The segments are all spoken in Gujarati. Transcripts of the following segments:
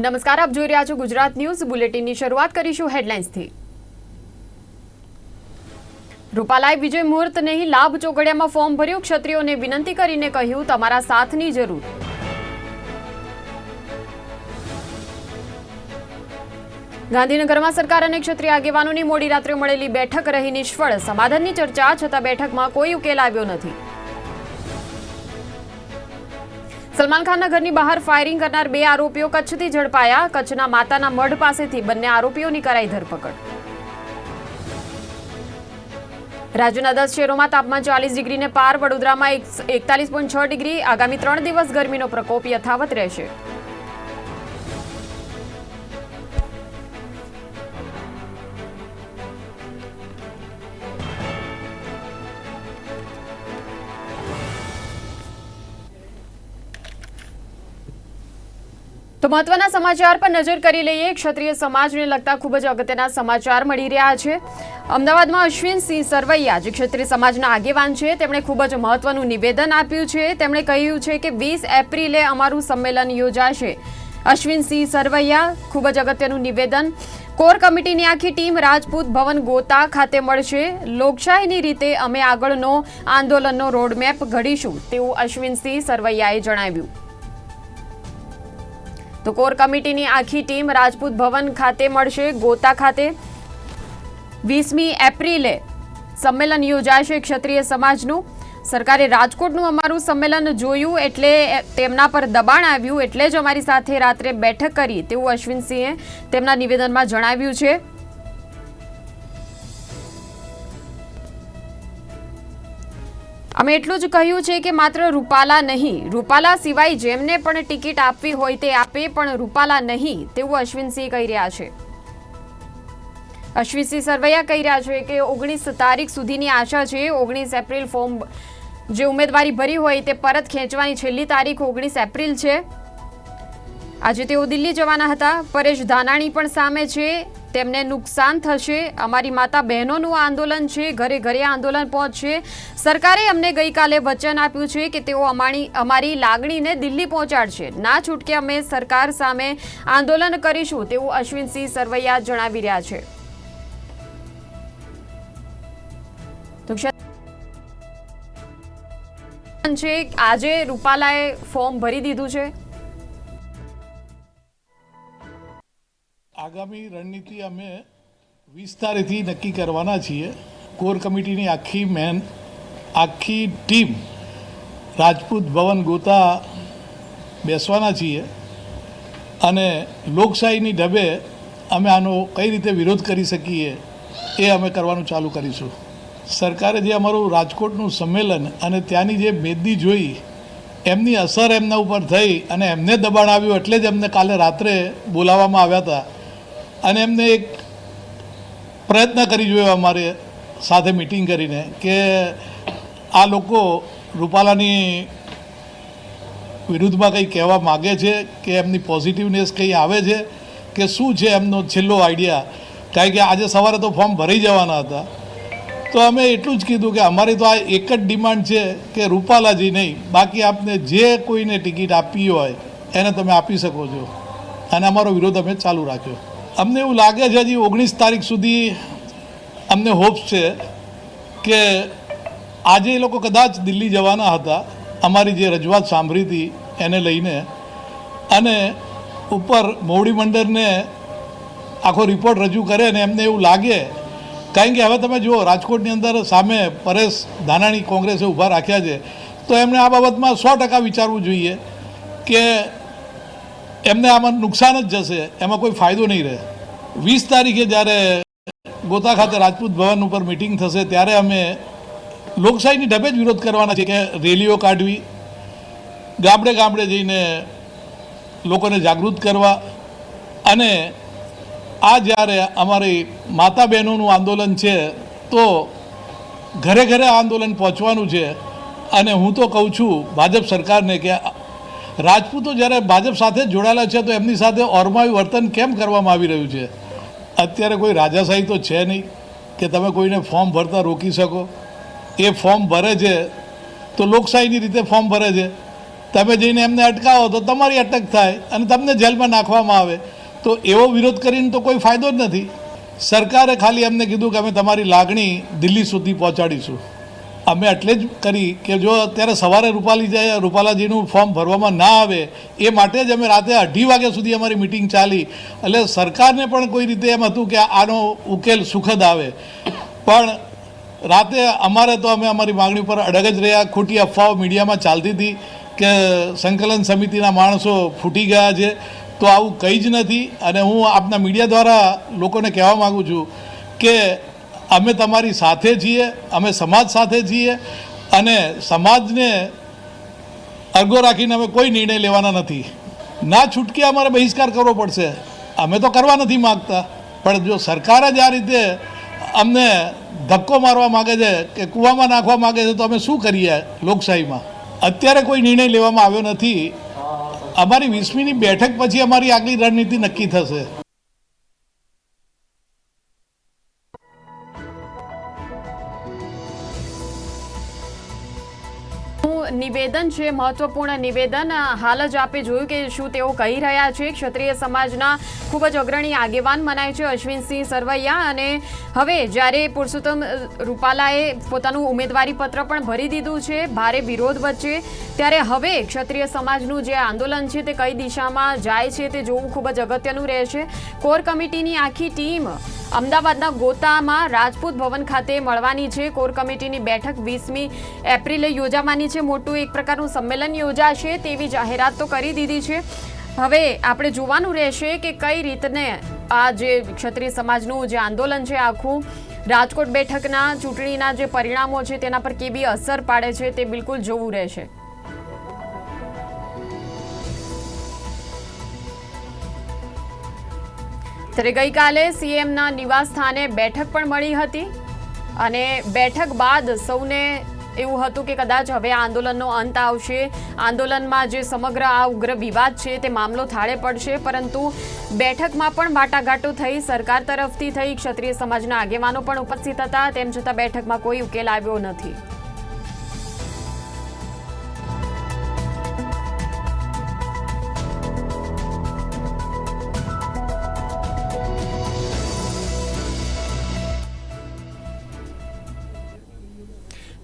નમસ્કાર, આપ જોઈ રહ્યા છો ગુજરાત ન્યૂઝ. બુલેટિનની શરૂઆત કરીશું હેડલાઇન્સથી. રૂપાલાએ વિજય મુહૂર્ત નહીં લાભ ચોગડિયામાં ફોર્મ ભર્યું. ક્ષત્રિયોને વિનંતી કરીને કહ્યું, તમારા સાથની જરૂર. ગાંધીનગરમાં સરકાર અને ક્ષત્રિય આગેવાનોની મોડી રાત્રે મળેલી બેઠક રહી નિષ્ફળ. સમાધાનની ચર્ચા, છતાં બેઠકમાં કોઈ ઉકેલ આવ્યો નથી. સલમાન ખાનના ઘરની બહાર ફાયરિંગ કરનાર બે આરોપીઓ કચ્છથી ઝડપાયા. કચ્છના માતાના મઢ પાસેથી બંને આરોપીઓની કરાઈ ધરપકડ. રાજ્યના દસ શહેરોમાં તાપમાન ચાલીસ ડિગ્રીને પાર, વડોદરામાં એકતાલીસ પોઈન્ટ છ ડિગ્રી. આગામી ત્રણ દિવસ ગરમીનો પ્રકોપ યથાવત રહેશે. તો મહત્વના સમાચાર પર નજર કરી લઈએ. ક્ષત્રિય સમાજને લગતા ખૂબ જ અગત્યના સમાચાર મળી રહ્યા છે. અમદાવાદમાં અશ્વિનસિંહ સરવૈયા, જે ક્ષત્રિય સમાજના આગેવાન છે, તેમણે ખૂબ જ મહત્વનું નિવેદન આપ્યું છે. તેમણે કહ્યું છે કે વીસ એપ્રિલે અમારું સંમેલન યોજાશે. અશ્વિનસિંહ સરવૈયા, ખૂબ જ અગત્યનું નિવેદન. કોર કમિટીની આખી ટીમ રાજપૂત ભવન ગોતા ખાતે મળશે. લોકશાહીની રીતે અમે આગળનો આંદોલનનો રોડમેપ ઘડીશું, તેવું અશ્વિનસિંહ સરવૈયાએ જણાવ્યું. તો કોર કમિટીની આખી ટીમ રાજપૂત ભવન ખાતે મળશે, ગોતા ખાતે. વીસમી એપ્રિલે સંમેલન યોજાશે ક્ષત્રિય સમાજનું. સરકારે રાજકોટનું અમારું સંમેલન જોયું એટલે તેમના પર દબાણ આવ્યું એટલે જ અમારી સાથે રાત્રે બેઠક કરી, તેવું અશ્વિનસિંહે તેમના નિવેદનમાં જણાવ્યું છે. અમે એટલું જ કહ્યું છે કે માત્ર રૂપાલા નહીં. રૂપાલા સિવાય જેમને પણ ટિકિટ આપવી હોય તે આપે, પણ રૂપાલા નહીં તેવું અશ્વિનસિંહ કહી રહ્યા છે. અશ્વિનસિંહ સરવૈયા કહી રહ્યા છે કે ઓગણીસ તારીખ સુધીની આશા છે, ઓગણીસ એપ્રિલ ફોર્મ જે ઉમેદવારી ભરી હોય તે પરત ખેંચવાની છેલ્લી તારીખ ઓગણીસ એપ્રિલ છે. આજે તેઓ દિલ્હી જવાના હતા. પરેશ ધાનાણી પણ સામે છે. તેમને નુકસાન થશે. અમારી માતા બહેનોનું આંદોલન છે, ઘરે ઘરે આંદોલન પહોંચશે. સરકારે અમને ગઈકાલે વચન આપ્યું છે કે તેઓ અમારી અમારી લાગણીને દિલ્હી પહોંચાડશે. ના છૂટકે અમે સરકાર સામે આંદોલન કરીશું, તેવું અશ્વિનસિંહ સરવૈયા જણાવી રહ્યા છે. છે. આજે રૂપાલાએ ફોર્મ ભરી દીધું છે. આગામી રણનીતિ અમે વીસ તારીખથી નક્કી કરવાના છીએ. કોર કમિટીની આખી મેન, આખી ટીમ રાજપૂત ભવન ગોતા બેસવાના છીએ અને લોકશાહીની ઢબે અમે આનો કઈ રીતે વિરોધ કરી શકીએ એ અમે કરવાનું ચાલુ કરીશું. સરકારે જે અમારું રાજકોટનું સંમેલન અને ત્યાંની જે મેદી જોઈ, એમની અસર એમના ઉપર થઈ અને એમને દબાણ આવ્યું એટલે જ એમને કાલે રાત્રે બોલાવવામાં આવ્યા હતા. અને એમને એક પ્રયત્ન કરી જોયો અમારે સાથે મિટિંગ કરીને કે આ લોકો રૂપાલાની વિરુદ્ધમાં કંઈ કહેવા માગે છે, કે એમની પોઝિટિવનેસ કંઈ આવે છે, કે શું છે એમનો છેલ્લો આઈડિયા કારણ કે આજે સવારે તો ફોર્મ ભરાઈ જવાના હતા. તો અમે એટલું જ કીધું કે અમારી તો આ એક જ ડિમાન્ડ છે કે રૂપાલાજી નહીં, બાકી આપને જે કોઈને ટિકિટ આપવી હોય એને તમે આપી શકો છો. અને અમારો વિરોધ અમે ચાલુ રાખ્યો. અમને એવું લાગે છે હજી ઓગણીસ તારીખ સુધી અમને હોપ્સ છે કે આજે એ લોકો કદાચ દિલ્હી જવાના હતા, અમારી જે રજૂઆત સાંભળી હતી એને લઈને. અને ઉપર મોવડી મંડળને આખો રિપોર્ટ રજૂ કરે ને એમને એવું લાગે. કારણ કે હવે તમે જુઓ, રાજકોટની અંદર સામે પરેશ ધાનાણી કોંગ્રેસે ઊભા રાખ્યા છે. તો એમણે આ બાબતમાં સો ટકા વિચારવું જોઈએ કે એમને આમાં નુકસાન જ જશે. એમાં કોઈ ફાયદો નહીં રહે. વીસ તારીખે જ્યારે ગોતા ખાતે રાજપૂત ભવન ઉપર મિટિંગ થશે, ત્યારે અમે લોકશાહીની ઢબે જ વિરોધ કરવાના છે કે રેલીઓ કાઢવી, ગામડે ગામડે જઈને લોકોને જાગૃત કરવા અને આ જ્યારે અમારી માતા બહેનોનું આંદોલન છે, તો ઘરે ઘરે આંદોલન પહોંચવાનું છે. અને હું તો કહું છું, ભાજપ સરકારને કે રાજપૂતો જ્યારે ભાજપ સાથે જોડાયેલા છે, તો એમની સાથે ઓરમાયું વર્તન કેમ કરવામાં આવી રહ્યું છે? અત્યારે કોઈ રાજાશાહી તો છે નહીં કે તમે કોઈને ફોર્મ ભરતા રોકી શકો. એ ફોર્મ ભરે છે, તો લોકશાહીની રીતે ફોર્મ ભરે છે. તમે જઈને એમને અટકાવો તો તમારી અટક થાય અને તમને જેલમાં નાખવામાં આવે. તો એવો વિરોધ કરીને તો કોઈ ફાયદો જ નથી. સરકારે ખાલી એમને કીધું કે અમે તમારી લાગણી દિલ્હી સુધી પહોંચાડીશું. અમે એટલે જ કરી કે જો અત્યારે સવારે રૂપાલી જાય રૂપાલાજીનું ફોર્મ ભરવામાં ના આવે, એ માટે જ અમે રાતે અઢી વાગ્યા સુધી અમારી મિટિંગ ચાલી. એટલે સરકારને પણ કોઈ રીતે એમ હતું કે આનો ઉકેલ સુખદ આવે. પણ રાતે અમારે તો અમે અમારી માગણી પર અડગ જ રહ્યા. ખોટી અફવાઓ મીડિયામાં ચાલતી હતી કે સંકલન સમિતિના માણસો ફૂટી ગયા છે. તો આવું કંઈ જ નથી. અને હું આપના મીડિયા દ્વારા લોકોને કહેવા માગું છું કે અમે તમારી સાથે છીએ, અમે સમાજ સાથે છીએ અને સમાજને અર્ગો રાખીને અમે કોઈ નિર્ણય લેવાના નથી. ના છૂટકે અમારે બહિષ્કાર કરવો પડશે. અમે તો કરવા નથી માગતા. પણ જો સરકાર જ આ રીતે અમને ધક્કો મારવા માગે છે કે કૂવામાં નાખવા માગે છે તો અમે શું કરીએ લોકશાહીમાં? અત્યારે કોઈ નિર્ણય લેવામાં આવ્યો નથી. અમારી વીસમીની બેઠક પછી અમારી આગલી રણનીતિ નક્કી થશે. નિવેદન છે, મહત્વપૂર્ણ નિવેદન. હાલ જ આપે જોયું કે શું તેઓ કહી રહ્યા છે, ક્ષત્રિય સમાજના ખૂબ જ અગ્રણી આગેવાન મનાય છે અશ્વિનસિંહ સરવૈયા. અને હવે જ્યારે પુરુષોત્તમ રૂપાલાએ પોતાનું ઉમેદવારી પત્ર પણ ભરી દીધું છે, ભારે વિરોધ વચ્ચે, ત્યારે હવે ક્ષત્રિય સમાજનું જે આંદોલન છે તે કઈ દિશામાં જાય છે તે જોવું ખૂબ જ અગત્યનું રહેશે. કોર કમિટીની આખી ટીમ અમદાવાદના ગોતામાં રાજપૂત ભવન ખાતે મળવાની છે. કોર કમિટીની બેઠક વીસમી એપ્રિલે યોજાવાની છે. મોટું એક પ્રકારનું સંમેલન યોજાશે તેવી જાહેરાત તો કરી દીધી છે. હવે આપણે જોવાનું રહેશે કે કઈ રીતને આ જે ક્ષત્રિય સમાજનું જે આંદોલન છે આખું, રાજકોટ બેઠકના ચૂંટણીના જે પરિણામો છે તેના પર કેવી અસર પાડે છે તે બિલકુલ જોવું રહેશે. ત્યારે ગઈકાલે સીએમના નિવાસ સ્થાને બેઠક પણ મળી હતી અને બેઠક બાદ સૌને એવું હતું કે કદાચ હવે આંદોલનનો અંત આવશે. આંદોલનમાં જે સમગ્ર આ ઉગ્ર વિવાદ છે તે મામલો થાળે પડશે, પરંતુ બેઠકમાં પણ વાટાઘાટો થઈ, સરકાર તરફથી થઈ, ક્ષત્રિય સમાજના આગેવાનો પણ ઉપસ્થિત હતા. તેમ છતાં બેઠકમાં કોઈ ઉકેલ આવ્યો નથી.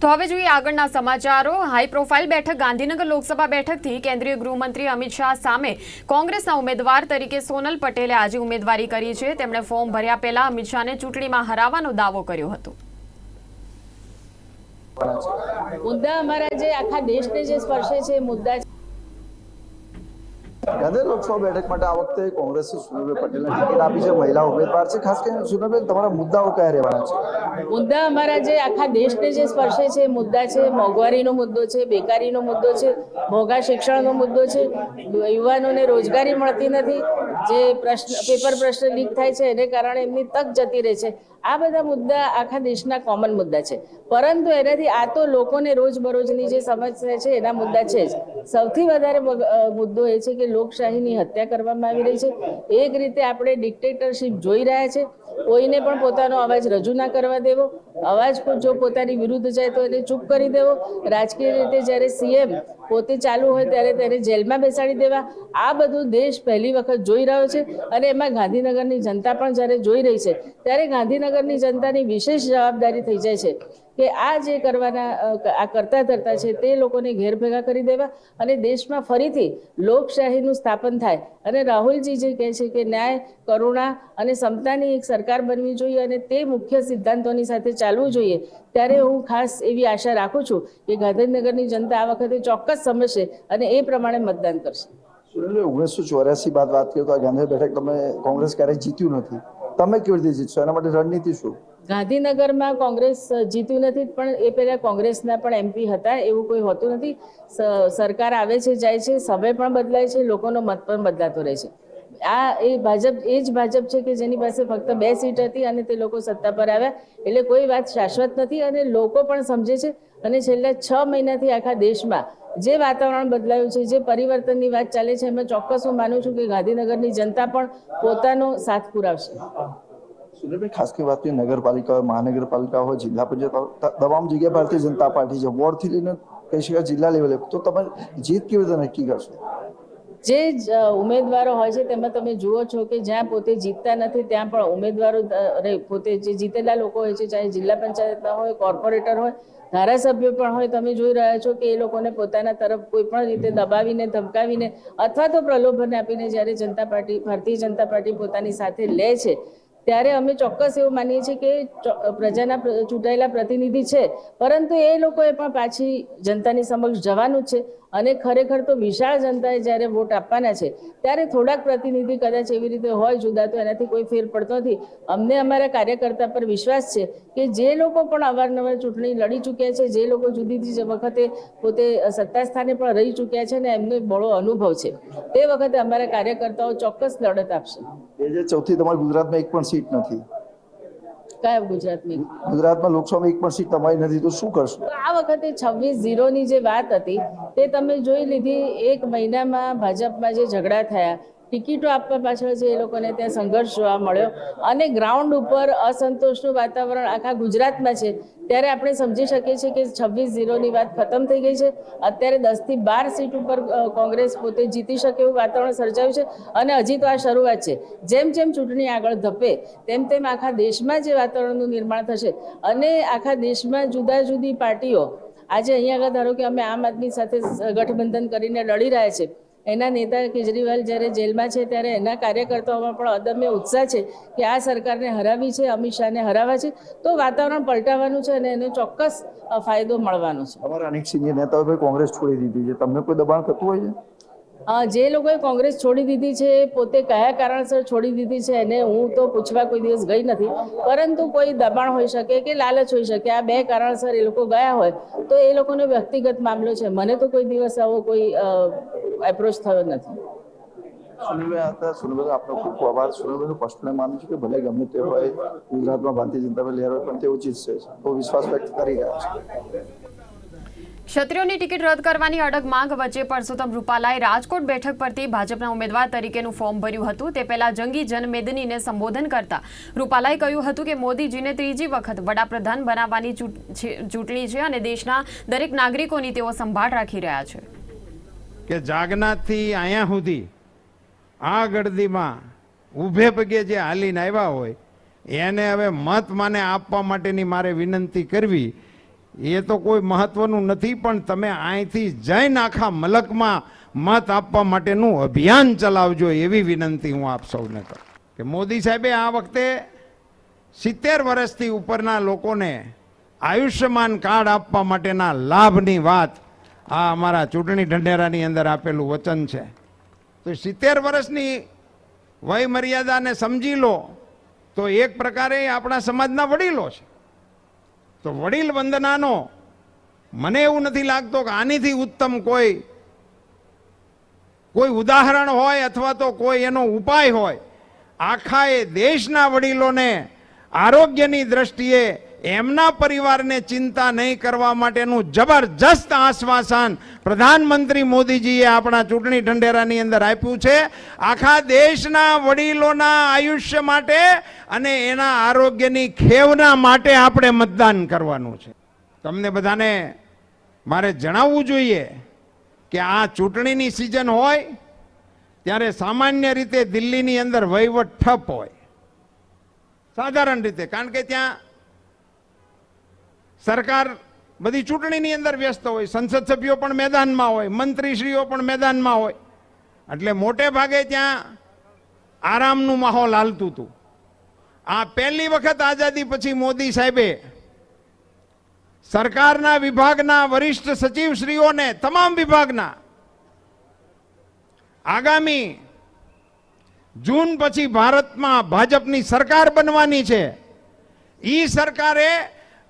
હવે જોઈએ આગળના સમાચારો હાઈ પ્રોફાઇલ બેઠક, ગાંધીનગર લોકસભા બેઠકથી કેન્દ્રીય ગૃહમંત્રી અમિત શાહ સામે કોંગ્રેસના ઉમેદવાર તરીકે સોનલ પટેલે આજે ઉમેદવારી કરી છે તેમણે ફોર્મ ભર્યા પહેલા અમિત શાહને ચૂંટણીમાં હરાવવાનો દાવો કર્યો હતો મુદ્દા અમારા જે આખા દેશને જે સ્પર્શે છે, મુદ્દા. ગાંધીનગર લોકસભા બેઠક માટે આ વખતે કોંગ્રેસે સુનીલભાઈ પટેલને ટિકિટ આપી છે મહિલા ઉમેદવાર છે. ખાસ કરીને સુનીલભાઈ તમારા મુદ્દાઓ કયા રહેવાના છે? મુદ્દા અમારા જે આખા દેશને જે સ્પર્શે છે, મુદ્દા છે મોંઘવારીનો મુદ્દો છે, બેકારીનો મુદ્દો છે, મોંઘા શિક્ષણનો મુદ્દો છે, યુવાનોને રોજગારી મળતી નથી, જે પ્રશ્ન, પેપર પ્રશ્ન લીક થાય છે, એને કારણે એમની તક જતી રહે છે. આ બધા મુદ્દા આખા દેશના કોમન મુદ્દા છે. પરંતુ એનાથી આ તો લોકોને રોજબરોજની જે સમસ્યા છે, એના મુદ્દા છે જ. સૌથી વધારે મુદ્દો એ છે કે લોકશાહીની હત્યા કરવામાં આવી રહી છે. એક રીતે આપણે ડિક્ટેટરશીપ જોઈ રહ્યા છે. કોઈને પણ પોતાનો અવાજ રજૂ ના કરવા દેવો. અવાજ પણ જો પોતાની વિરુદ્ધ જાય તો એને ચૂપ કરી દેવો. રાજકીય રીતે જ્યારે સીએમ પોતે ચાલુ હોય ત્યારે તેને જેલમાં બેસાડી દેવા. આ બધું દેશ પહેલી વખત જોઈ રહ્યો છે. અને એમાં ગાંધીનગરની જનતા પણ જ્યારે જોઈ રહી છે, ત્યારે ગાંધીનગરની જનતાની વિશેષ જવાબદારી થઈ જાય છે કે આ જે કરવાના આ કરતા ધરતા છે તે લોકોને ઘેર ભેગા કરી દેવા અને દેશમાં ફરીથી લોકશાહીનું સ્થાપન થાય. અને રાહુલજી જે કહે છે કે ન્યાય, કરુણા અને સમતાની એક સરકાર બનવી જોઈએ અને તે મુખ્ય સિદ્ધાંતોની સાથે ચાલવું જોઈએ, ત્યારે હું ખાસ એવી આશા રાખું છું કે ગાંધીનગરની જનતા આ વખતે ચોક્કસ સમજશે અને એ પ્રમાણે મતદાન કરશે. ઓગણીસો ચોર્યાસી બાદ વાત કરીએ તો આ ગાંધી બેઠક તમે કોંગ્રેસ ક્યારેય જીત્યું નથી. તમે કેવી રીતે જીતશો? એના માટે રણનીતિ શું? ગાંધીનગરમાં કોંગ્રેસ જીત્યું નથી, પણ એ પહેલાં કોંગ્રેસના પણ એમપી હતા, એવું કોઈ હોતું નથી. સરકાર આવે છે, જાય છે સમય પણ બદલાય છે, લોકોનો મત પણ બદલાતો રહે છે. આ એ ભાજપ, એ જ ભાજપ છે કે જેની પાસે ફક્ત બે સીટ હતી અને તે લોકો સત્તા પર આવ્યા. એટલે કોઈ વાત શાશ્વત નથી અને લોકો પણ સમજે છે. અને છેલ્લા છ મહિનાથી આખા દેશમાં જે વાતાવરણ બદલાયું છે, જે પરિવર્તનની વાત ચાલે છે, એમાં ચોક્કસ હું માનું છું કે ગાંધીનગરની જનતા પણ પોતાનો સાથ પુરાવશે. સુનિલભાઈ ખાસ કરી વાત નગરપાલિકા હોય મહાનગરપાલિકા હોય, જિલ્લા પંચાયત તમામ જગ્યાએ ભારતીય જનતા પાર્ટી છે. વોર્ડથી લઈને કહી શકાય જિલ્લા લેવલે. તો તમે જીત કેવી રીતે નક્કી કરશો? જે ઉમેદવારો હોય છે, તેમાં તમે જુઓ છો કે જ્યાં પોતે જીતતા નથી, ત્યાં પણ ઉમેદવારો પોતે જે જીતેલા લોકો હોય છે, ચાહે જિલ્લા પંચાયતના હોય, કોર્પોરેટર હોય, ધારાસભ્યો પણ હોય, તમે જોઈ રહ્યા છો કે એ લોકોને પોતાના તરફ કોઈ પણ રીતે દબાવીને, ધમકાવીને અથવા તો પ્રલોભન આપીને જ્યારે જનતા પાર્ટી, ભારતીય જનતા પાર્ટી પોતાની સાથે લે છે ત્યારે અમે ચોક્કસ એવું માનીએ છીએ કે પ્રજાના ચૂંટાયેલા પ્રતિનિધિ છે. પરંતુ એ લોકોએ પણ પાછી જનતાની સમક્ષ જવાનું છે. અને ખરેખર તો વિશાળ જનતાએ જ્યારે વોટ આપવાના છે, ત્યારે થોડાક પ્રતિનિધિ કદાચ એવી રીતે હોય જુદા તો એનાથી કોઈ ફેર પડતો નથી. અમને અમારા કાર્યકર્તા પર વિશ્વાસ છે કે જે લોકો પણ અવારનવાર ચૂંટણી લડી ચૂક્યા છે, જે લોકો જુદી જુદી વખતે પોતે સત્તા સ્થાને પણ રહી ચૂક્યા છે ને એમનો બળો અનુભવ છે. તે વખતે અમારા કાર્યકર્તાઓ ચોક્કસ લડત આપશે. બે તમારી ગુજરાતમાં એક પણ સીટ નથી. કયા ગુજરાતની? ગુજરાતમાં લોકસભામાં એક પણ સીટ તમારી નથી તો શું કરશો? આ વખતે છવ્વીસ ઝીરોની જે વાત હતી તે તમે જોઈ લીધી એક મહિનામાં ભાજપમાં જે ઝઘડા થયા ટિકિટો આપવા પાછળ જે એ લોકોને ત્યાં સંઘર્ષ જોવા મળ્યો. અને ગ્રાઉન્ડ ઉપર અસંતોષનું વાતાવરણ આખા ગુજરાતમાં છે. ત્યારે આપણે સમજી શકીએ છીએ કે છવ્વીસ ઝીરોની વાત ખતમ થઈ ગઈ છે. અત્યારે દસથી બાર સીટ ઉપર કોંગ્રેસ પોતે જીતી શકે એવું વાતાવરણ સર્જાયું છે. અને હજી તો આ શરૂઆત છે. જેમ જેમ ચૂંટણી આગળ ધપે, તેમ તેમ આખા દેશમાં જે વાતાવરણનું નિર્માણ થશે અને આખા દેશમાં જુદા જુદી પાર્ટીઓ, આજે અહીંયા આગળ ધારો કે અમે આમ આદમી સાથે ગઠબંધન કરીને લડી રહ્યા છે. એના નેતા કેજરીવાલ જ્યારે જેલમાં છે ત્યારે એના કાર્યકર્તાઓમાં પણ અદમ્ય ઉત્સાહ છે કે આ સરકારને હરાવી છે અમિત શાહને હરાવવા છે. તો વાતાવરણ પલટાવવાનું છે અને એને ચોક્કસ ફાયદો મળવાનો છે. અમારા અનેક સિનિયર નેતાઓએ કોંગ્રેસ છોડી દીધી છે. તમને કોઈ દબાણ થતું હોય છે? જે લોકોએ કોંગ્રેસ છોડી દીધી છે પોતે કયા કારણસર છોડી દીધી છે એને હું તો પૂછવા કોઈ દિવસ ગઈ નથી. પરંતુ કોઈ દબાણ હોઈ શકે કે લાલચ હોઈ શકે આ બે કારણસર એ લોકો ગયા હોય તો એ લોકોનો વ્યક્તિગત મામલો છે. મને તો કોઈ દિવસ આવો કોઈ એપ્રોચ થયો નથી. સુનિલભાઈ હતા સુનિલભાઈ આપનો ખૂબ ખૂબ આભાર. સુનિલભાઈ સ્પષ્ટપણે માનું છું કે ભલે ગમે તે હોય ગુજરાતમાં ભારતીય જનતા પાર્ટી લહેર પણ તેઓ જીતશે. તો વિશ્વાસ વ્યક્ત કરી રહ્યા છે. ક્ષત્રિયોની ટિકિટ રદ કરવાની અડગ માંગ વચ્ચે પરસોત્તમ રૂપાલાએ રાજકોટ બેઠક પરથી ભાજપના ઉમેદવાર તરીકેનું ફોર્મ ભર્યું હતું. તે પહેલા જંગી જનમેદનીને સંબોધન કરતા રૂપાલાએ કહ્યું હતું કે મોદીજીને ત્રીજી વખત વડાપ્રધાન બનાવવાની ચૂંટ- છે- ચૂંટણી છે અને દેશના દરેક નાગરિકોની તેઓ સંભાળ રાખી રહ્યા છે. કે જાગનાથથી અહીંયા સુધી આ ગળદીમાં ઊભે પગે જે હાલીને આવ્યા હોય, એને હવે મત માને આપવા માટેની મારે વિનંતી કરવી, એ તો કોઈ મહત્વનું નથી, પણ તમે અહીંથી જઈને આખા મલકમાં મત આપવા માટેનું અભિયાન ચલાવજો એવી વિનંતી હું આપ સૌને કરું. કે મોદી સાહેબે આ વખતે સિત્તેર વર્ષથી ઉપરના લોકોને આયુષ્યમાન કાર્ડ આપવા માટેના લાભની વાત આ અમારા ચૂંટણી ઢંઢેરાની અંદર આપેલું વચન છે. તો સિત્તેર વર્ષની વય મર્યાદાને સમજી લો, તો એક પ્રકારે આપણા સમાજના વડીલો છે. તો વડીલ વંદનાનો મને એવું નથી લાગતો કે આનીથી ઉત્તમ કોઈ કોઈ ઉદાહરણ હોય અથવા તો કોઈ એનો ઉપાય હોય. આખા એ દેશના વડીલોને આરોગ્યની દ્રષ્ટિએ એમના પરિવારને ચિંતા નહીં કરવા માટેનું જબરજસ્ત આશ્વાસન પ્રધાનમંત્રી મોદીજીએ આપણા ચૂંટણી ઢંઢેરાની અંદર આપ્યું છે. આખા દેશના વડીલોના આયુષ્ય માટે અને એના આરોગ્યની ખેવના માટે આપણે મતદાન કરવાનું છે. તમને બધાને મારે જણાવવું જોઈએ કે આ ચૂંટણીની સિઝન હોય ત્યારે સામાન્ય રીતે દિલ્હીની અંદર વહીવટ ઠપ હોય. સાધારણ રીતે, કારણ કે ત્યાં સરકાર બધી ચૂંટણીની અંદર વ્યસ્ત હોય, સંસદ સભ્યો પણ મેદાનમાં હોય, મંત્રીશ્રીઓ પણ મેદાનમાં હોય. એટલે મોટે ભાગે ત્યાં આરામનું માહોલ હાલતું હતું. આ પહેલી વખત આઝાદી પછી મોદી સાહેબે સરકારના વિભાગના વરિષ્ઠ સચિવશ્રીઓને, તમામ વિભાગના, આગામી જૂન પછી ભારતમાં ભાજપની સરકાર બનવાની છે. ઈ સરકારે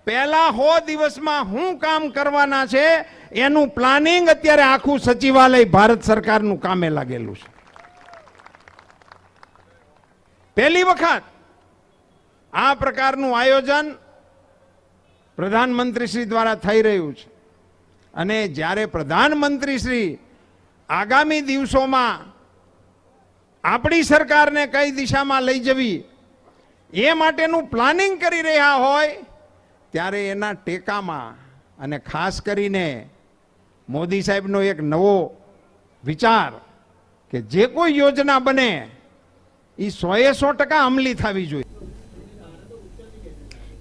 પહેલા હો દિવસમાં હું કામ કરવાના છે, એનું પ્લાનિંગ અત્યારે આખું સચિવાલય ભારત સરકારનું કામે લાગેલું છે. પહેલી વખત આ પ્રકારનું આયોજન પ્રધાનમંત્રી શ્રી દ્વારા થઈ રહ્યું છે. અને જ્યારે પ્રધાનમંત્રી શ્રી આગામી દિવસોમાં આપણી સરકારને કઈ દિશામાં લઈ જવી, એ માટેનું પ્લાનિંગ કરી રહ્યા હોય ત્યારે એના ટેકામાં અને ખાસ કરીને મોદી સાહેબનો એક નવો વિચાર કે જે કોઈ યોજના બને એ સોએ સો ટકા અમલી થવી જોઈએ.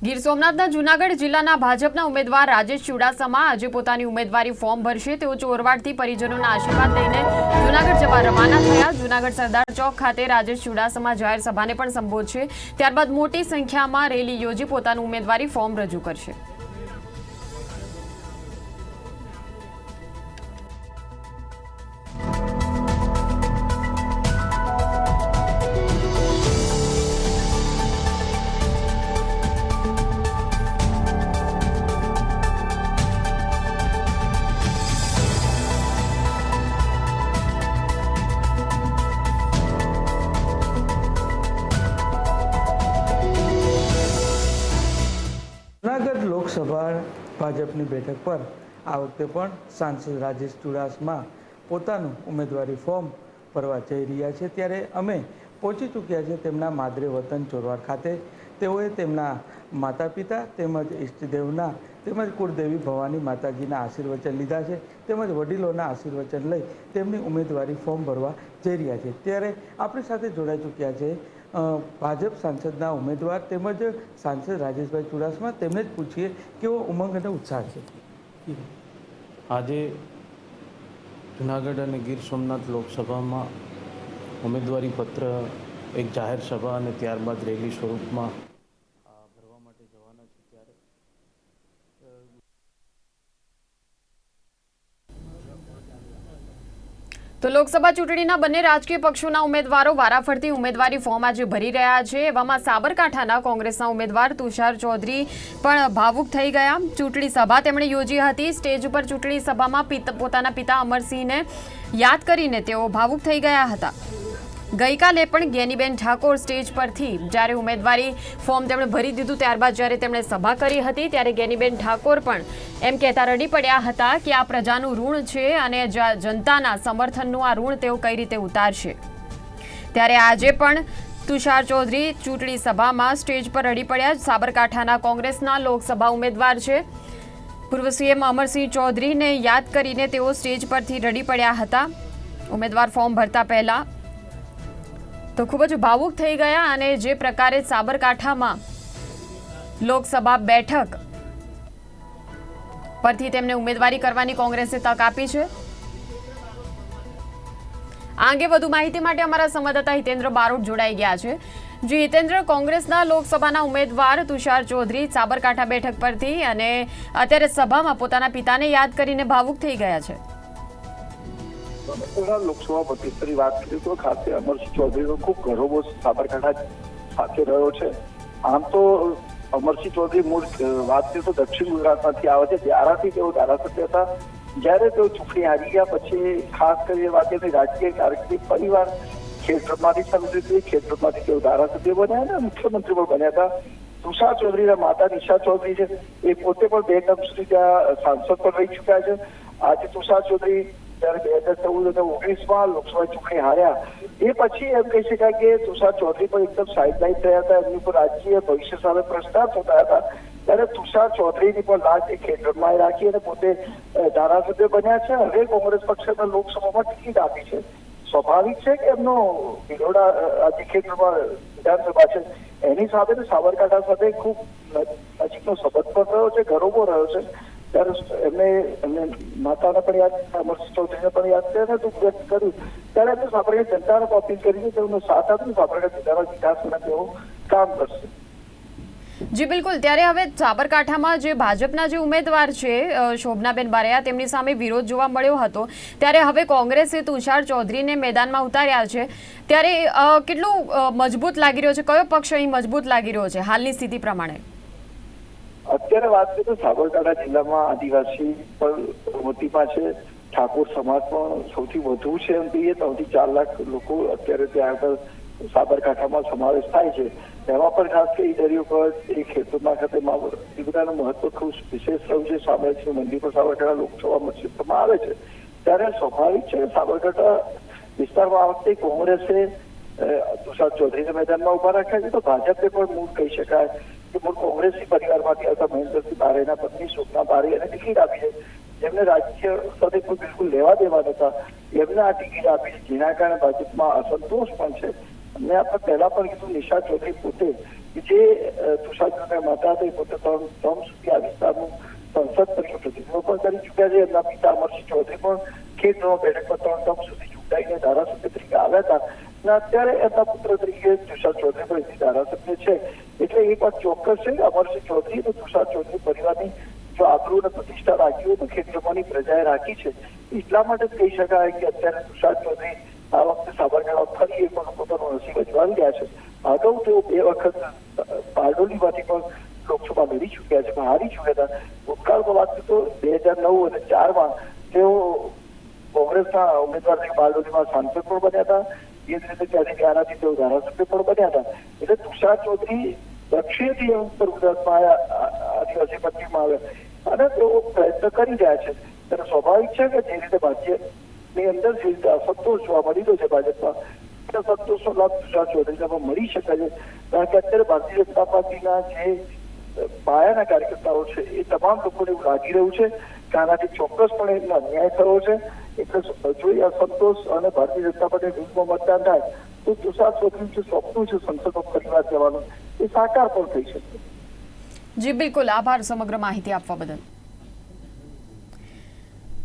ગીર સોમનાથના જૂનાગઢ જિલ્લાના ભાજપના ઉમેદવાર રાજેશ ચુડાસમા આજે પોતાની ઉમેદવારી ફોર્મ ભરશે. તેઓ ચોરવાડથી પરિજનોના આશીર્વાદ લઈને જૂનાગઢ જવા રવાના થયા. જૂનાગઢ સરદાર ચોક ખાતે રાજેશ ચુડાસમા જાહેર સભાને પણ સંબોધશે. ત્યારબાદ મોટી સંખ્યામાં રેલી યોજી પોતાનું ઉમેદવારી ફોર્મ રજૂ કરશે. જૂનાગઢ લોકસભા ભાજપની બેઠક પર આ વખતે પણ સાંસદ રાજેશ ચુડાસમા પોતાનું ઉમેદવારી ફોર્મ ભરવા જઈ રહ્યા છે. ત્યારે અમે પહોંચી ચૂક્યા છે તેમના માદરે વતન ચોરવાડ ખાતે. તેઓએ તેમના માતા પિતા તેમજ ઈષ્ટદેવના તેમજ કુળદેવી ભવાની માતાજીના આશીર્વચન લીધા છે તેમજ વડીલોના આશીર્વચન લઈ તેમની ઉમેદવારી ફોર્મ ભરવા જઈ રહ્યા છે. ત્યારે આપણી સાથે જોડાઈ ચૂક્યા છે ભાજપ સાંસદના ઉમેદવાર તેમજ સાંસદ રાજેશભાઈ ચુડાસમા તેમને જ પૂછીએ કેવો ઉમંગ અને ઉત્સાહ છે. આજે જુનાગઢ અને ગીર સોમનાથ લોકસભામાં ઉમેદવારી પત્ર એક જાહેર સભા અને ત્યારબાદ રેલી સ્વરૂપમાં આ ભરવા માટે જવાના છે ત્યારે તો લોકસભા ચૂંટણીના બંને રાજકીય પક્ષોના ઉમેદવારો વારાફરતી ઉમેદવારી ફોર્મ આજે ભરી રહ્યા છે. એવામાં સાબરકાંઠાના કોંગ્રેસના ઉમેદવાર તુષાર ચૌધરી પણ ભાવુક થઈ ગયા. ચૂંટણી સભા તેમણે યોજી હતી. સ્ટેજ ઉપર ચૂંટણી સભામાં પિત- પોતાના પિતા અમરસિંહને યાદ કરીને તેઓ ભાવુક થઈ ગયા હતા. ગઈકાલે પણ ગેનીબેન ઠાકોર સ્ટેજ પરથી જ્યારે ઉમેદવારી ફોર્મ તેમણે ભરી દીધું ત્યારબાદ જ્યારે તેમણે સભા કરી હતી, ત્યારે ગેનીબેન ઠાકોર પણ એમ કહેતા રડી પડ્યા હતા કે આ પ્રજાનું ઋણ છે અને જનતાના સમર્થનનું આ ઋણ તેઓ કઈ રીતે ઉતારશે. ત્યારે આજે પણ તુષાર ચૌધરી ચૂંટણી સભામાં સ્ટેજ પર રડી પડ્યા સાબરકાંઠાના કોંગ્રેસના લોકસભા ઉમેદવાર છે. પૂર્વ સીએમ અમરસિંહ ચૌધરીને યાદ કરીને તેઓ સ્ટેજ પરથી રડી પડ્યા હતા. ઉમેદવાર ફોર્મ ભરતા પહેલા તો ખૂબ જ ભાવુક થઈ ગયા અને જે પ્રકારે સાબરકાંઠામાં લોકસભા બેઠક પરથી તેમને ઉમેદવારી કરવાની કોંગ્રેસે તક આપી છે. આ અંગે વધુ માહિતી માટે અમારા સંવાદદાતા હિતેન્દ્ર બારોટ જોડાઈ ગયા છે. જે હિતેન્દ્ર, કોંગ્રેસના લોકસભાના ઉમેદવાર તુષાર ચૌધરી સાબરકાંઠા બેઠક પરથી અને અત્યારે સભામાં પોતાના પિતાને યાદ કરીને ભાવુક થઈ ગયા છે. પહેલા લોકસભા પ્રતિષ્ઠાની વાત કરીએ તો ખાસે અમરસિંહ ચૌધરીનો ખૂબ ગૌરવો સાબરકાંઠા સાથે રહ્યો છે. આમ તો અમરસિંહ ચૌધરી મૂળ વાત કરીએ તો દક્ષિણ ગુજરાતમાંથી આવે છે. ત્યારથી તેઓ ધારાસભ્ય હતા. જ્યારે તેઓ ચૂંટણી હારી ગયા પછી ખાસ કરીને વાત કરીએ રાજકીય કારકિર્દી પરિવાર ખેતરમાંથી થઈ હતી તેઓ ધારાસભ્ય બન્યા અને મુખ્યમંત્રી પણ બન્યા હતા. તુષાર ચૌધરીના માતા નિશા ચૌધરી છે. એ પોતે પણ બે ટર્મ સુધી ત્યાં સાંસદ પણ રહી ચૂક્યા છે. આજે તુષાર ચૌધરી જ્યારે બે હજાર ચૌદ અને ઓગણીસમાં લોકસભા ચૂંટણી હાર્યા. એ પછી એમ કહી શકાય કે તુષાર ચૌધરી પણ એકદમ સાઇડલાઇન થયા હતા. એમની પર રાજકીય ભવિષ્ય સામે પ્રશ્નાર્થ થતા હતા. ત્યારે તુષાર ચૌધરીની પણ લાશ એ ખેડબ્રહ્માએ રાખી અને પોતે ધારાસભ્ય બન્યા છે. હવે કોંગ્રેસ પક્ષને લોકસભામાં ટિકિટ આપી છે. સ્વાભાવિક છે કે એમનો વિરોડા આજે ખેડબ્રહ્મા વિધાનસભા છે. એની સાથે સાબરકાંઠા સાથે ખૂબ નજીકનો સંબંધ પણ રહ્યો છે ગરોબો રહ્યો છે. ત્યારે એમને એમને માતાને પણ યાદ અમરસિંહ ચૌધરીને પણ યાદ છે, અને દુઃખ વ્યક્ત કર્યું. ત્યારે એમને આપણે જનતાને અપીલ કરી છે કે એમનો સાથ આપીને આપણે જિલ્લાના વિકાસ માટે તેઓ કામ કરશે. જી, બિલકુલ. ત્યારે હવે સાબરકાંઠામાં જે ભાજપના જે ઉમેદવાર છે શોભનાબેન બારૈયા, તેમની સામે વિરોધ જોવા મળ્યો હતો. ત્યારે હવે કોંગ્રેસે તુષાર ચૌધરીને મેદાનમાં ઉતાર્યા છે. ત્યારે કેટલું મજબૂત લાગી રહ્યો છે? કયો પક્ષ અહીં મજબૂત લાગી રહ્યો છે, હાલની સ્થિતિ પ્રમાણે? અત્યારે વાત કરીએ તો સાબરકાંઠા જિલ્લામાં આદિવાસી પણ વતીમાં છે. ઠાકોર સમાજ પણ સૌથી વધુ છે એમ કહીએ ત્રણથી ચાર લાખ લોકો અત્યારે ત્યાં આગળ સાબરકાંઠામાં સમાવેશ થાય છે. એમાં પણ ખાસ કરી દરિયો કચ્છ એ ખેતરમાં ખાતે એ બધાનું મહત્વ ખૂબ વિશેષ રહ્યું છે. સાબરસિંહ મંદિર પર સાબરકાંઠા લોકસભા ક્ષેત્રમાં આવે છે. ત્યારે સ્વાભાવિક છે સાબરકાંઠા વિસ્તારમાં આ વખતે કોંગ્રેસે તુષાર ચૌધરીના મેદાનમાં ઊભા રાખ્યા છે. તો ભાજપે પણ મૂળ કહી શકાય કે મૂળ કોંગ્રેસી પરિવારમાંથી આવતા મહેન્દ્રસિંહ બારેના પત્ની શોભના બારે એને ટિકિટ આપી છે. જેમને રાજ્ય સાથે કોઈ બિલકુલ લેવા દેવા નતા એમને આ ટિકિટ આપી છે. જેના કારણે ભાજપમાં અસંતોષ પણ છે. અને આપણે પહેલા પણ કીધું નિશા ચૌધરી પોતે કે જે તુષાર ચૌધરી માતા હતા, એ પોતે ત્રણ ત્રણ સુધી આ વિસ્તારનું સંસદ તરીકે પ્રતિનિધિત્વ પણ કરી ચૂક્યા છે. એમના પિતા અમરસિંહ ચૌધરી પણ ખેડ બેઠક પર ત્રણ ટર્મ સુધી ચૂંટાઈને ધારાસભ્ય તરીકે આવ્યા હતા. અત્યારે એમના પુત્ર તરીકે તુષાર ચૌધરી પણ ધારાસભ્ય છે. એટલે એ પણ ચોક્કસ છે અમરસિંહ ચૌધરી અને તુષાર ચૌધરી પરિવારની જો આબરૂ અને પ્રતિષ્ઠા રાખી હોય તો ખેડબ્રહ્માની પ્રજાએ રાખી છે. એટલા માટે કહી શકાય કે અત્યારે તુષાર ચૌધરી આ વખતે સાબરકાંઠા ફરી એક વખત પોતાનું નસીબ અજમાવી ગયા છે. અગાઉ તેઓ બે વખત બારડોલીમાંથી પણ લોકસભા લડી ચૂક્યા છે, પણ હારી ચૂક્યા હતા. ભૂતકાળમાં વાત તો બે હજાર નવ અને ચારમાં તેઓ કોંગ્રેસના ઉમેદવાર બારડોલીમાં સાંસદ પણ બન્યા હતા. એ જ રીતે ત્યાંથી ત્યાંનાથી તેઓ ધારાસભ્ય પણ બન્યા હતા. એટલે તુષાર ચૌધરી દક્ષિણથી ઉત્તર ગુજરાતમાં આદિવાસી પટ્ટીમાં આવ્યા. અને તેઓ પ્રયત્ન કરી રહ્યા છે. ત્યારે સ્વાભાવિક છે કે જે રીતે ભાજપની અંદર જે રીતે અસંતોષ જોવા મળી રહ્યો છે ભાજપમાં સંતોષો લાભ તુષાર ચૌધરીને મળી શકે છે. કારણ કે અત્યારે ભારતીય જનતા પાર્ટીના જે પાયાના કાર્યકર્તાઓ છે, એ તમામ લોકોને એવું લાગી રહ્યું છે આનાથી ચોક્કસપણે એમને અન્યાય થયો છે, એટલે જો અસંતોષ અને ભારતીય જનતા પાર્ટી વિરુદ્ધમાં મતદાન થાય, તો તુષાર ચૌધરીનું જે સ્વપ્ન છે સંસદમાં પરિવાર જવાનું, એ સાકાર પણ થઈ શકે. જી, બિલકુલ. આભાર સમગ્ર માહિતી આપવા બદલ.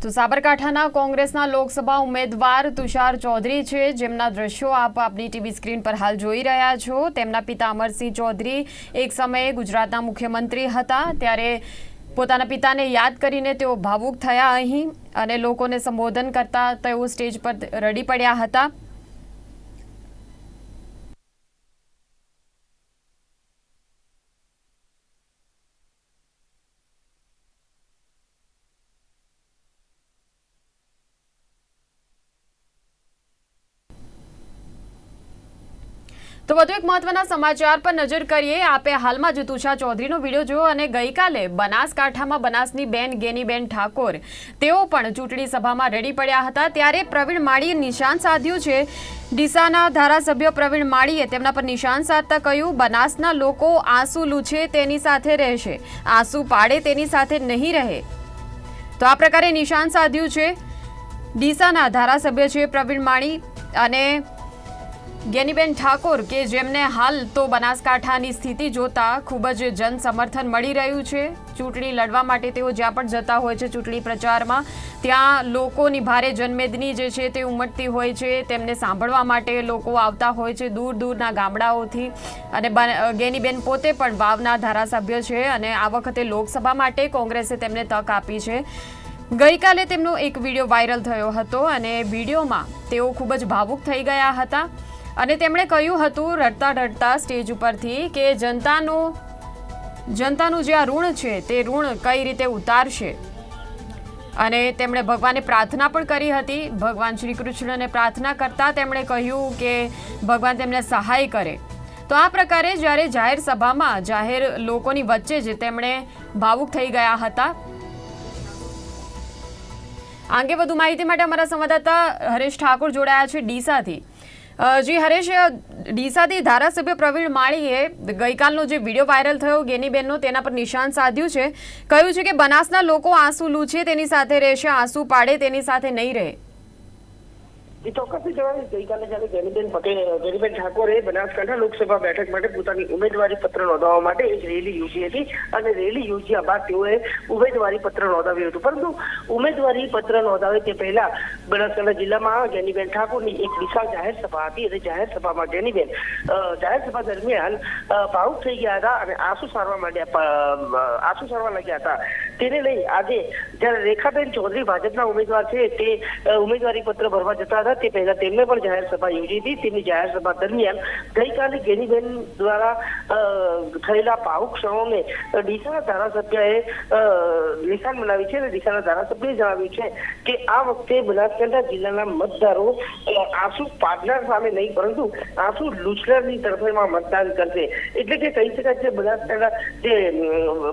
તો સાબરકાંઠાના કોંગ્રેસના લોકસભા ઉમેદવાર તુષાર ચૌધરી છે. જેમના દ્રશ્યો આપ આપની ટીવી સ્ક્રીન પર હાલ જોઈ રહ્યા છો. તેમના પિતા અમરસિંહ ચૌધરી એક સમયે ગુજરાતના મુખ્યમંત્રી હતા. ત્યારે પોતાના પિતાને યાદ કરીને તેઓ ભાવુક થયા અહીં અને લોકોને સંબોધન કરતા તેઓ સ્ટેજ પર રડી પડ્યા હતા. તો વધુ એક મહત્વના સમાચાર પર નજર કરીએ. આપે હાલમાં જ તુષા ચૌધરીનો વીડિયો જોયો અને ગઈકાલે બનાસકાંઠામાં બનાસની બેન ગેનીબેન ઠાકોર, તેઓ પણ ચૂંટણી સભામાં રેડી પડ્યા હતા. ત્યારે પ્રવીણ માળીએ નિશાન સાધ્યું છે. ડીસાના ધારાસભ્ય પ્રવીણ માળીએ તેમના પર નિશાન સાધતા કહ્યું, બનાસના લોકો આંસુ લૂછે તેની સાથે રહેશે, આંસુ પાડે તેની સાથે નહીં રહે. તો આ પ્રકારે નિશાન સાધ્યું છે. ડીસાના ધારાસભ્ય છે પ્રવીણ માળી અને જ્ઞાનીબેન ઠાકોર કે જેમને હાલ તો બનાસકાંઠાની સ્થિતિ જોતા ખૂબ જ જન સમર્થન મળી રહ્યું છે. ચૂંટણી લડવા માટે તેઓ જ્યાં પણ જતા હોય છે ચૂંટણી પ્રચારમાં, ત્યાં લોકોની ભારે જનમેદની જે છે તે ઉમટતી હોય છે. તેમને સાંભળવા માટે લોકો આવતા હોય છે દૂર દૂરના ગામડાઓથી. અને બન- ગેનીબેન પોતે પણ વાવના ધારાસભ્ય છે અને આ વખતે લોકસભા માટે કોંગ્રેસે તેમને તક આપી છે. ગઈકાલે તેમનો એક વીડિયો વાયરલ થયો હતો અને વિડીયોમાં તેઓ ખૂબ જ ભાવુક થઈ ગયા હતા. અને તેમણે કહ્યું હતું રડતા રડતા સ્ટેજ ઉપરથી કે જનતાનું જનતાનું જે આ ઋણ છે, તે ઋણ કઈ રીતે ઉતારશે? અને તેમણે ભગવાને પ્રાર્થના પણ કરી હતી. ભગવાન શ્રી કૃષ્ણને પ્રાર્થના કરતા તેમણે કહ્યું કે ભગવાન તેમને સહાય કરે. તો આ પ્રકારે જ્યારે જાહેર સભામાં જાહેર લોકોની વચ્ચે જ તેમણે ભાવુક થઈ ગયા હતા. આ અંગે વધુ માહિતી માટે અમારા સંવાદદાતા હરેશ ઠાકોર જોડાયા છે ડીસાથી. જી હરેશ ડીસાથી ધારાસભ્ય પ્રવીણ માળીએ ગઈકાલનો જે વીડિયો વાયરલ થયો, ગેનીબેનનો, તેના પર નિશાન સાધ્યું છે. કહ્યું છે કે બનાસના લોકો આંસુ લૂછે, તેની સાથે રહેશે, આંસુ પાડે, તેની સાથે નહીં રહે. ચોક્કસથી જણાવીશ ગઈકાલે જ્યારે ગેનીબેન પટેલ ગેનીબેન ઠાકોરે બનાસકાંઠા લોકસભા બેઠક માટે પોતાની ઉમેદવારી પત્ર નોંધાવવા માટે એક રેલી યોજી હતી અને રેલી યોજ્યા બાદ તેઓએ ઉમેદવારી પત્ર નોંધાવ્યું હતું. પરંતુ ઉમેદવારી પત્ર નોંધાવે તે પહેલા બનાસકાંઠા જિલ્લામાં ગેનીબેન ઠાકોરની એક વિશાળ જાહેર સભા હતી અને જાહેર સભામાં ગેનીબેન જાહેર સભા દરમિયાન ભાવુક થઈ ગયા હતા અને આંસુ સારવા માંડ્યા આંસુ સારવા લાગ્યા હતા. તેને લઈ આજે જ્યારે રેખાબેન ચૌધરી ભાજપના ઉમેદવાર છે, તે ઉમેદવારી પત્ર ભરવા જતા હતા. તે પહેલા તેમને પણ જાહેર સભા યોજી હતી. તેમની જાહેર સભા દરમિયાન ગઈકાલે ગેનીબેન દ્વારા થયેલા ભાવુક ક્ષણોને ડીસાના ધારાસભ્યએ નિશાન બનાવી છે અને ડીસાના ધારાસભ્યએ જણાવ્યું છે કે આ વખતે બનાસકાંઠા જિલ્લાના મતદારો આંસુ પાડનાર સામે નહીં, પરંતુ આંસુ લૂછનારની તરફેમાં મતદાન કરશે. એટલે કે કહી શકાય છે બનાસકાંઠા, જે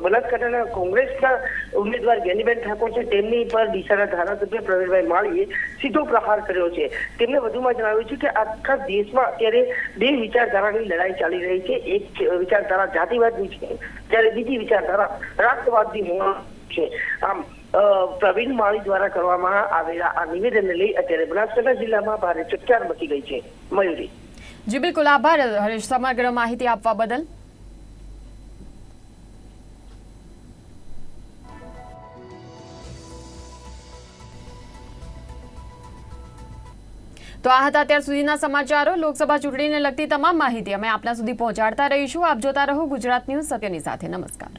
બનાસકાંઠાના કોંગ્રેસના ઉમેદવાર ગેનીબેન ઠાકોર છે, તેમની પર ડીસાના ધારાસભ્ય પ્રવીણભાઈ માળીએ સીધો પ્રહાર કર્યો છે. તેમણે વધુમાં જણાવ્યું છે કે આખા દેશમાં અત્યારે બે વિચારધારાની લડાઈ ચાલી રહી છે. એક વિચારધારા જાતિવાદની છે, જ્યારે બીજી વિચારધારા રાષ્ટ્રવાદની છે. આમ પ્રવીણ માળી દ્વારા કરવામાં આવેલા આ નિવેદનને લઈ અત્યારે બનાસકાંઠા જિલ્લામાં ભારે ચકચાર મચી ગઈ છે. મયુરી. જી, બિલકુલ આભાર હરેશ. સમગ્ર માહિતી આપવા બદલ. તો આ હતા અત્યાર સુધીના સમાચારો. લોકસભા ચૂંટણીને લગતી તમામ માહિતી અમે આપના સુધી પહોંચાડતા રહીશું. આપ જોતા રહો ગુજરાત ન્યૂઝ સત્યની સાથે. નમસ્કાર.